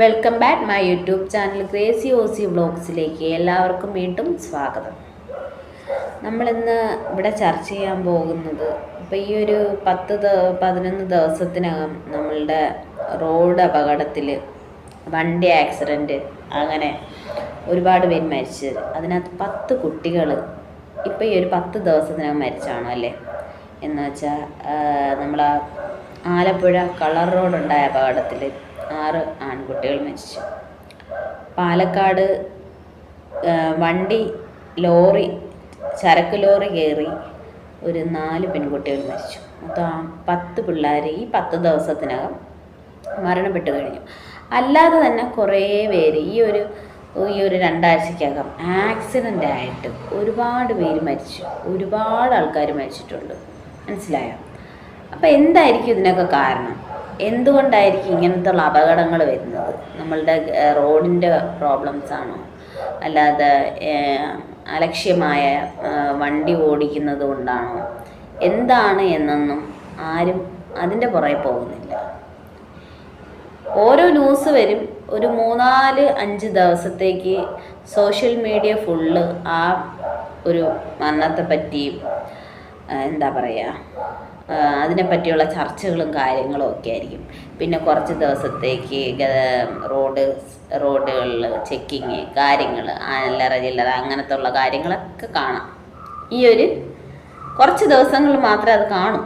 Welcome back my YouTube channel crazy Aussie വ്ളോഗ്സിലേക്ക് എല്ലാവർക്കും വീണ്ടും സ്വാഗതം. നമ്മളിന്ന് ഇവിടെ ചർച്ച ചെയ്യാൻ പോകുന്നത് ഇപ്പോൾ ഈ ഒരു പത്ത് പതിനൊന്ന് ദിവസത്തിനകം നമ്മളുടെ റോഡ് അപകടത്തിൽ വണ്ടി ആക്സിഡന്റ് അങ്ങനെ ഒരുപാട് പേര് മരിച്ചത്. അതിനകത്ത് പത്ത് കുട്ടികൾ ഇപ്പോൾ ഈ ഒരു പത്ത് ദിവസത്തിനകം മരിച്ചാണോ അല്ലേ? എന്ന് വെച്ചാൽ നമ്മൾ ആലപ്പുഴ കളർ റോഡ് റോഡുണ്ടായ അപകടത്തിൽ ആറ് ആൺകുട്ടികൾ മരിച്ചു. പാലക്കാട് വണ്ടി ലോറി ചരക്ക് ലോറി കയറി ഒരു നാല് പെൺകുട്ടികൾ മരിച്ചു. മൊത്തം പത്ത് പിള്ളേർ ഈ പത്ത് ദിവസത്തിനകം മരണപ്പെട്ടു കഴിഞ്ഞു. അല്ലാതെ തന്നെ കുറേ പേര് ഈ ഒരു ഈ ഒരു രണ്ടാഴ്ചക്കകം ആക്സിഡന്റ് ആയിട്ട് ഒരുപാട് പേര് മരിച്ചു. ഒരുപാട് ആൾക്കാർ മരിച്ചിട്ടുണ്ട്. മനസ്സിലായോ? അപ്പോൾ എന്തായിരിക്കും ഇതിനൊക്കെ കാരണം? എന്തുകൊണ്ടായിരിക്കും ഇങ്ങനത്തെ ഉള്ള അപകടങ്ങൾ വരുന്നത്? നമ്മളുടെ റോഡിന്റെ പ്രോബ്ലംസ് ആണോ? അല്ലാതെ അലക്ഷ്യമായ വണ്ടി ഓടിക്കുന്നത് കൊണ്ടാണോ? എന്താണ് എന്നൊന്നും ആരും അതിന്റെ പുറകെ പോകുന്നില്ല. ഓരോ ന്യൂസ് വരും. ഒരു മൂന്നാൽ അഞ്ച് ദിവസത്തേക്ക് സോഷ്യൽ മീഡിയ ഫുള്ള് ആ ഒരു മരണത്തെ പറ്റിയും എന്താ പറയുക അതിനെപ്പറ്റിയുള്ള ചർച്ചകളും കാര്യങ്ങളും ഒക്കെ ആയിരിക്കും. പിന്നെ കുറച്ച് ദിവസത്തേക്ക് റോഡ് റോഡുകളിൽ ചെക്കിങ് കാര്യങ്ങൾ അല്ലറ ചില്ലറ അങ്ങനത്തെ ഉള്ള കാര്യങ്ങളൊക്കെ കാണാം. ഈ ഒരു കുറച്ച് ദിവസങ്ങൾ മാത്രമേ അത് കാണൂ.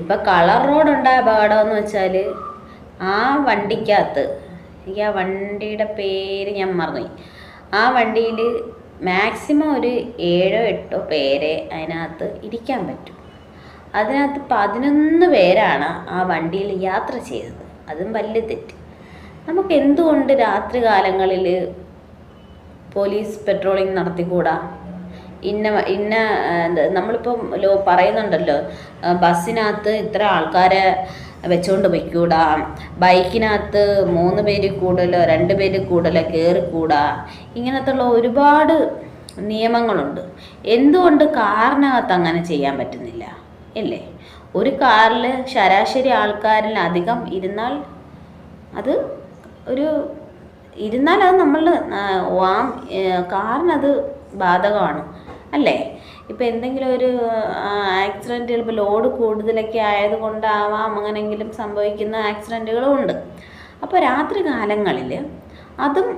ഇപ്പം കളർ റോഡുണ്ടായ അപകടമെന്ന് വെച്ചാൽ ആ വണ്ടിക്കകത്ത് എനിക്ക് ആ വണ്ടിയുടെ പേര് ഞാൻ മറന്നു ആ വണ്ടിയിൽ മാക്സിമം ഒരു ഏഴോ എട്ടോ പേരെ അതിനകത്ത് ഇരിക്കാൻ പറ്റും. അതിനകത്ത് പതിനൊന്ന് പേരാണ് ആ വണ്ടിയിൽ യാത്ര ചെയ്തത്. അതും വലിയ തെറ്റ്. നമുക്ക് എന്തുകൊണ്ട് രാത്രി കാലങ്ങളിൽ പോലീസ് പെട്രോളിംഗ് നടത്തിക്കൂടാ? ഇന്ന ഇന്ന നമ്മളിപ്പം ലോ പറയുന്നുണ്ടല്ലോ ബസ്സിനകത്ത് ഇത്ര ആൾക്കാരെ വെച്ചുകൊണ്ട് പൊയ്ക്കൂടാ ബൈക്കിനകത്ത് മൂന്ന് പേര് കൂടുതലോ രണ്ട് പേര് കൂടുതലോ കയറിക്കൂടാ ഇങ്ങനത്തെ ഉള്ള ഒരുപാട് നിയമങ്ങളുണ്ട്. എന്തുകൊണ്ട് കാറിനകത്ത് അങ്ങനെ ചെയ്യാൻ പറ്റുന്നില്ല? അല്ലേ ഒരു കാറിൽ ശരാശരി ആൾക്കാരിൽ അധികം ഇരുന്നാൽ അത് ഒരു ഇരുന്നാൽ അത് നമ്മൾ വാം കാറിനത് ബാധകമാണ്. അല്ലേ? ഇപ്പം എന്തെങ്കിലും ഒരു ആക്സിഡന്റ് ചിലപ്പോൾ ലോഡ് കൂടുതലൊക്കെ ആയതുകൊണ്ടാവാം അങ്ങനെങ്കിലും സംഭവിക്കുന്ന ആക്സിഡന്റുകളും ഉണ്ട്. അപ്പോൾ രാത്രി കാലങ്ങളിൽ അതും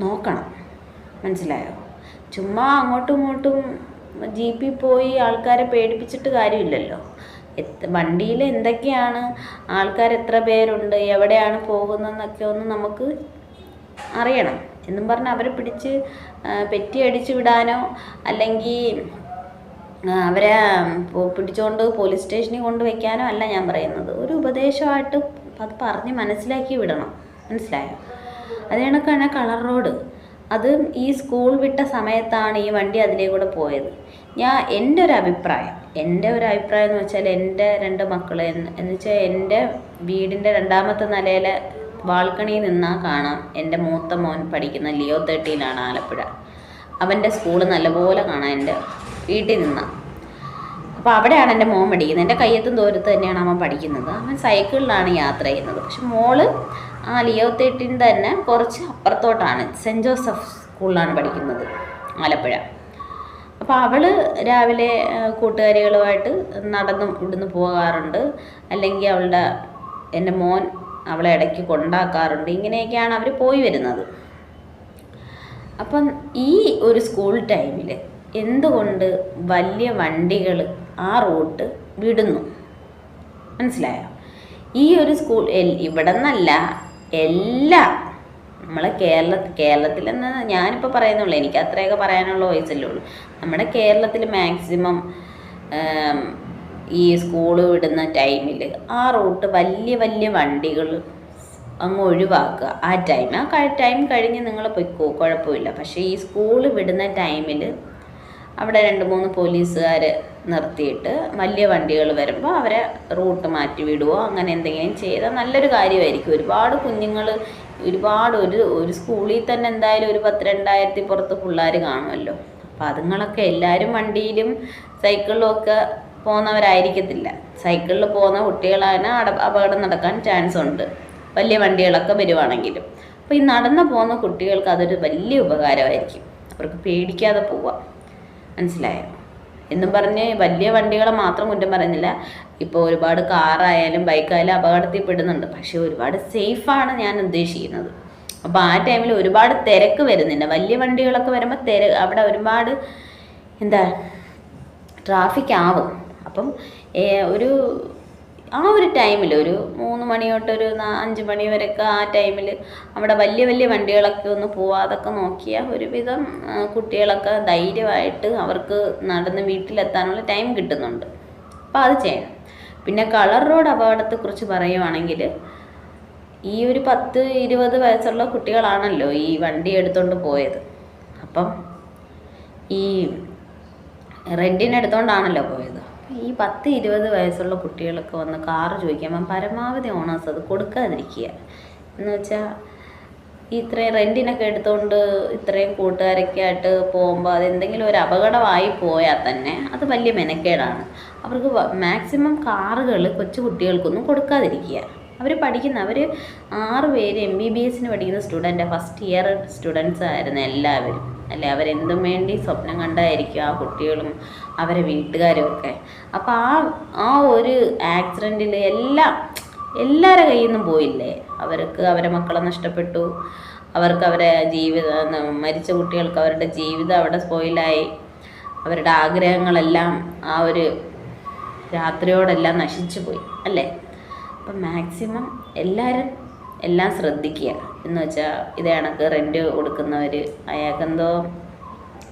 നോക്കണം. മനസ്സിലായോ? ചുമ്മാ അങ്ങോട്ടും ഇങ്ങോട്ടും ജീപ്പിൽ പോയി ആൾക്കാരെ പേടിപ്പിച്ചിട്ട് കാര്യമില്ലല്ലോ. വണ്ടിയിൽ എന്തൊക്കെയാണ് ആൾക്കാർ എത്ര പേരുണ്ട് എവിടെയാണ് പോകുന്നതെന്നൊക്കെ ഒന്ന് നമുക്ക് അറിയണം. എന്നും പറഞ്ഞ് അവരെ പിടിച്ച് പെറ്റി അടിച്ചു വിടാനോ അല്ലെങ്കിൽ അവരെ പിടിച്ചുകൊണ്ട് പോലീസ് സ്റ്റേഷനിൽ കൊണ്ട് വെക്കാനോ അല്ല ഞാൻ പറയുന്നത്. ഒരു ഉപദേശമായിട്ട് അത് പറഞ്ഞ് മനസ്സിലാക്കി വിടണം. മനസ്സിലായോ? അത് കണക്കാണ് കളർ റോഡ്. അത് ഈ സ്കൂൾ വിട്ട സമയത്താണ് ഈ വണ്ടി അതിലേ കൂടെ പോയത്. ഞാൻ എന്റെ ഒരു അഭിപ്രായം എന്റെ ഒരു അഭിപ്രായം എന്ന് വെച്ചാൽ എന്റെ രണ്ട് മക്കൾ എന്ന് വെച്ചാൽ എന്റെ വീടിന്റെ രണ്ടാമത്തെ നിലയിലെ ബാൽക്കണിയിൽ നിന്നാൽ കാണാം എന്റെ മൂത്ത മോൻ പഠിക്കുന്ന ലിയോ തേർട്ടീനാണ് ആലപ്പുഴ. അവന്റെ സ്കൂൾ നല്ലപോലെ കാണാം എന്റെ വീട്ടിൽ നിന്നാണ് അപ്പോൾ അവിടെയാണ് എന്റെ മോൻ പഠിക്കുന്നത്. എന്റെ കയ്യത്തും ദൂരത്ത് തന്നെയാണ് അവൻ പഠിക്കുന്നത്. അവൻ സൈക്കിളിലാണ് യാത്ര ചെയ്യുന്നത്. പക്ഷെ മോൾ ആ ലിയോ തേർട്ടീൻ തന്നെ കുറച്ച് അപ്പുറത്തോട്ടാണ്. സെന്റ് ജോസഫ് സ്കൂളിലാണ് പഠിക്കുന്നത് ആലപ്പുഴ. അപ്പോൾ അവൾ രാവിലെ കൂട്ടുകാരികളുമായിട്ട് നടന്നും ഇവിടുന്ന് പോകാറുണ്ട്. അല്ലെങ്കിൽ അവളുടെ എന്റെ മോൻ അവളെ ഇടയ്ക്ക് കൊണ്ടാക്കാറുണ്ട്. ഇങ്ങനെയൊക്കെയാണ് അവർ പോയി വരുന്നത്. അപ്പം ഈ ഒരു സ്കൂൾ ടൈമിൽ എന്തുകൊണ്ട് വലിയ വണ്ടികൾ ആ റൂട്ട് വിടുന്നു? മനസ്സിലായോ? ഈ ഒരു സ്കൂൾ ഇവിടെ നിന്നല്ല എല്ലാ നമ്മളെ കേരള കേരളത്തിലെന്ന് ഞാനിപ്പോൾ പറയുന്നുള്ളൂ. എനിക്ക് അത്രയൊക്കെ പറയാനുള്ള വയസ്സല്ലേ ഉള്ളൂ. നമ്മുടെ കേരളത്തിൽ മാക്സിമം ഈ സ്കൂൾ വിടുന്ന ടൈമിൽ ആ റൂട്ട് വലിയ വലിയ വണ്ടികൾ അങ്ങ് ഒഴിവാക്കുക. ആ ടൈം ആ ടൈം കഴിഞ്ഞ് നിങ്ങൾ പൊയ്ക്കോ കുഴപ്പമില്ല. പക്ഷേ ഈ സ്കൂൾ വിടുന്ന ടൈമിൽ അവിടെ രണ്ട് മൂന്ന് പോലീസുകാർ നിർത്തിയിട്ട് വലിയ വണ്ടികൾ വരുമ്പോൾ അവരെ റൂട്ട് മാറ്റി വിടുവോ അങ്ങനെ എന്തെങ്കിലും ചെയ്താൽ നല്ലൊരു കാര്യമായിരിക്കും. ഒരുപാട് കുഞ്ഞുങ്ങൾ ഒരുപാട് ഒരു ഒരു സ്കൂളിൽ തന്നെ എന്തായാലും ഒരു പത്ത് രണ്ടായിരത്തി പുറത്ത് പിള്ളേർ കാണുമല്ലോ. അപ്പോൾ അതുങ്ങളൊക്കെ എല്ലാവരും വണ്ടിയിലും സൈക്കിളിലും ഒക്കെ പോകുന്നവരായിരിക്കത്തില്ല സൈക്കിളിൽ പോകുന്ന കുട്ടികളാണ് അപകടം നടക്കാൻ ചാൻസ് ഉണ്ട്. വലിയ വണ്ടികളൊക്കെ വരുവാണെങ്കിലും. അപ്പോൾ ഈ നടന്നു പോകുന്ന കുട്ടികൾക്ക് അതൊരു വലിയ ഉപകാരമായിരിക്കും. അവർക്ക് പേടിക്കാതെ പോവാം. മനസ്സിലായോ? എന്നും പറഞ്ഞ് വലിയ വണ്ടികളെ മാത്രം കുറ്റം പറഞ്ഞില്ല ഇപ്പോൾ ഒരുപാട് കാറായാലും ബൈക്കായാലും അപകടത്തിൽ പെടുന്നുണ്ട്. പക്ഷേ ഒരുപാട് സേഫാണ് ഞാൻ ഉദ്ദേശിക്കുന്നത്. അപ്പോൾ ആ ടൈമിൽ ഒരുപാട് തിരക്ക് വരുന്നില്ല വലിയ വണ്ടികളൊക്കെ വരുമ്പോൾ തിര അവിടെ ഒരുപാട് എന്താ ട്രാഫിക് ആവും. അപ്പം ഒരു ആ ഒരു ടൈമിൽ ഒരു മൂന്ന് മണി തൊട്ടൊരു അഞ്ച് മണി വരെയൊക്കെ ആ ടൈമിൽ അവിടെ വലിയ വലിയ വണ്ടികളൊക്കെ ഒന്ന് പോവാതൊക്കെ നോക്കിയാൽ ഒരുവിധം കുട്ടികളൊക്കെ ധൈര്യമായിട്ട് അവർക്ക് നടന്ന് വീട്ടിലെത്താനുള്ള ടൈം കിട്ടുന്നുണ്ട്. അപ്പോൾ അത് ചെയ്യണം. പിന്നെ കളർ റോഡ് അപകടത്തെക്കുറിച്ച് പറയുവാണെങ്കിൽ ഈ ഒരു പത്ത് ഇരുപത് വയസ്സുള്ള കുട്ടികളാണല്ലോ ഈ വണ്ടി എടുത്തുകൊണ്ട് പോയത്. അപ്പം ഈ റെന്റിനെടുത്തോണ്ടാണല്ലോ പോയത്. ഈ പത്ത് ഇരുപത് വയസ്സുള്ള കുട്ടികളൊക്കെ വന്ന് കാറ് ചോദിക്കുമ്പം പരമാവധി ഓണേഴ്സ് അത് കൊടുക്കാതിരിക്കുക. എന്ന് വെച്ചാൽ ഇത്രയും റെന്റിനൊക്കെ എടുത്തുകൊണ്ട് ഇത്രയും കൂട്ടുകാരൊക്കെ ആയിട്ട് പോകുമ്പോൾ അതെന്തെങ്കിലും ഒരു അപകടമായി പോയാൽ തന്നെ അത് വലിയ മെനക്കേടാണ്. അവർക്ക് മാക്സിമം കാറുകൾ കൊച്ചു കുട്ടികൾക്കൊന്നും കൊടുക്കാതിരിക്കുക. അവർ പഠിക്കുന്ന അവർ ആറ് പേര് എം ബി ബി എസിന് പഠിക്കുന്ന സ്റ്റുഡന്റ് ഫസ്റ്റ് ഇയർ സ്റ്റുഡൻസ് ആയിരുന്നു എല്ലാവരും. അല്ലേ? അവരെന്തും വേണ്ടി സ്വപ്നം കണ്ടായിരിക്കും ആ കുട്ടികളും അവരെ വീട്ടുകാരും ഒക്കെ അപ്പോൾ ആ ആ ഒരു ആക്സിഡന്റിൽ എല്ലാം എല്ലാവരുടെ കയ്യിൽ നിന്നും പോയില്ലേ? അവർക്ക് അവരെ മക്കളെ നഷ്ടപ്പെട്ടു. അവർക്ക് അവരെ ജീവിതം മരിച്ച കുട്ടികൾക്ക് അവരുടെ ജീവിതം അവിടെ സ്പോയിലായി അവരുടെ ആഗ്രഹങ്ങളെല്ലാം ആ ഒരു രാത്രിയോടെല്ലാം നശിച്ചു പോയി അല്ലേ? അപ്പം മാക്സിമം എല്ലാവരും എല്ലാം ശ്രദ്ധിക്കുക. എന്ന് വെച്ചാൽ ഇത് കണക്ക് റെന്റ് കൊടുക്കുന്നവർ അയാൾക്കെന്തോ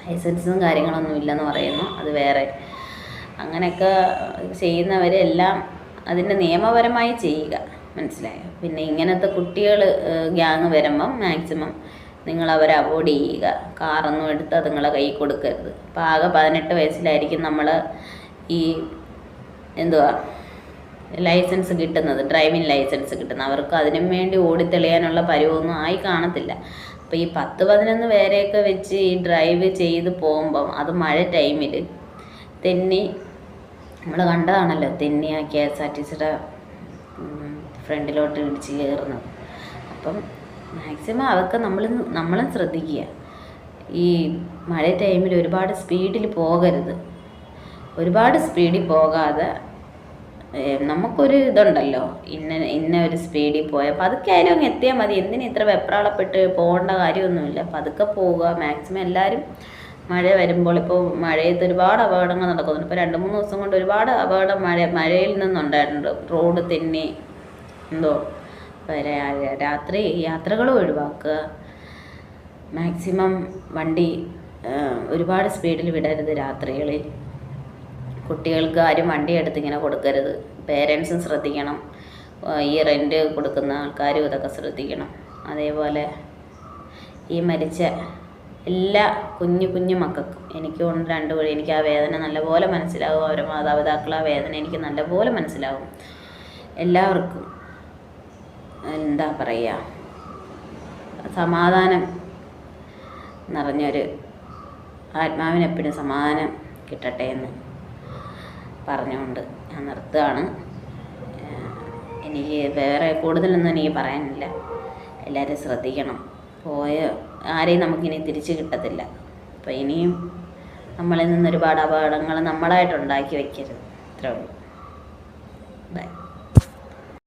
ലൈസൻസും കാര്യങ്ങളൊന്നും ഇല്ലെന്ന് പറയുന്നു. അത് വേറെ. അങ്ങനെയൊക്കെ ചെയ്യുന്നവരെല്ലാം അതിന്റെ നിയമപരമായി ചെയ്യുക. മനസ്സിലായോ? പിന്നെ ഇങ്ങനത്തെ കുട്ടികൾ ഗ്യാങ് വരുമ്പം മാക്സിമം നിങ്ങൾ അവോയ്ഡ് ചെയ്യുക. കാറൊന്നും എടുത്ത് അതുങ്ങളെ കൈ കൊടുക്കരുത്. അപ്പോൾ ആകെ പതിനെട്ട് വയസ്സിലായിരിക്കും നമ്മൾ ഈ എന്തുവാ ലൈസൻസ് കിട്ടുന്നത് ഡ്രൈവിംഗ് ലൈസൻസ് കിട്ടുന്നത്. അവർക്ക് അതിനും വേണ്ടി ഓടിത്തെളിയാനുള്ള പരിവൊന്നും ആയി കാണത്തില്ല. അപ്പോൾ ഈ പത്ത് പതിനൊന്ന് പേരെയൊക്കെ വെച്ച് ഈ ഡ്രൈവ് ചെയ്ത് പോകുമ്പം അത് മഴ ടൈമിൽ തെന്നി നമ്മൾ കണ്ടതാണല്ലോ തെന്നി ആ കെ എസ് ആർ ടി സിയുടെ ഫ്രണ്ടിലോട്ട് ഇടിച്ച് കയറുന്നത്. അപ്പം മാക്സിമം അതൊക്കെ നമ്മൾ നമ്മളും ശ്രദ്ധിക്കുക. ഈ മഴ ടൈമിൽ ഒരുപാട് സ്പീഡിൽ പോകരുത്. ഒരുപാട് സ്പീഡിൽ പോകാതെ നമുക്കൊരു ഇതുണ്ടല്ലോ. ഇന്ന ഇന്ന ഒരു സ്പീഡിൽ പോയാൽ പതുക്കെ ആയാലും അങ്ങ് എത്തിയാൽ മതി. എന്തിനും ഇത്ര വെപ്രാളപ്പെട്ട് പോകേണ്ട കാര്യമൊന്നുമില്ല. പതുക്കെ പോവുക. മാക്സിമം എല്ലാവരും മഴ വരുമ്പോൾ ഇപ്പോൾ മഴയത്ത് ഒരുപാട് അപകടങ്ങൾ നടക്കുന്നുണ്ട്. ഇപ്പോൾ രണ്ട് മൂന്ന് ദിവസം കൊണ്ട് ഒരുപാട് അപകടം മഴ മഴയിൽ നിന്നുണ്ടായിട്ടുണ്ട്. റോഡ് തെന്നി എന്തോ രാത്രി യാത്രകൾ ഒഴിവാക്കുക. മാക്സിമം വണ്ടി ഒരുപാട് സ്പീഡിൽ വിടരുത് രാത്രികളിൽ. കുട്ടികൾക്ക് ആരും വണ്ടി എടുത്ത് ഇങ്ങനെ കൊടുക്കരുത്. പേരൻസും ശ്രദ്ധിക്കണം. ഈ റെന്റ് കൊടുക്കുന്ന ആൾക്കാരും ഇതൊക്കെ ശ്രദ്ധിക്കണം. അതേപോലെ ഈ മരിച്ച എല്ലാ കുഞ്ഞു കുഞ്ഞു മക്കൾക്കും എനിക്ക് ഉണ്ട് രണ്ട് വഴി എനിക്ക് ആ വേദന നല്ലപോലെ മനസ്സിലാകും അവരുടെ മാതാപിതാക്കൾ ആ വേദന എനിക്ക് നല്ലപോലെ മനസ്സിലാകും എല്ലാവർക്കും എന്താ പറയുക സമാധാനം നിറഞ്ഞൊരു ആത്മാവിനെപ്പോഴും സമാധാനം കിട്ടട്ടെ എന്ന് പറഞ്ഞുകൊണ്ട് ഞാൻ നിർത്തുകയാണ്. എനിക്ക് വേറെ കൂടുതലൊന്നും എനിക്ക് പറയാനില്ല. എല്ലാവരും ശ്രദ്ധിക്കണം. പോയ ആരെയും നമുക്കിനി തിരിച്ച് കിട്ടത്തില്ല. അപ്പോൾ ഇനിയും നമ്മളിൽ നിന്ന് ഒരുപാട് അപകടങ്ങൾ നമ്മളായിട്ട് ഉണ്ടാക്കി വയ്ക്കരുത്. ഇത്രേ ഉള്ളൂ. ബൈ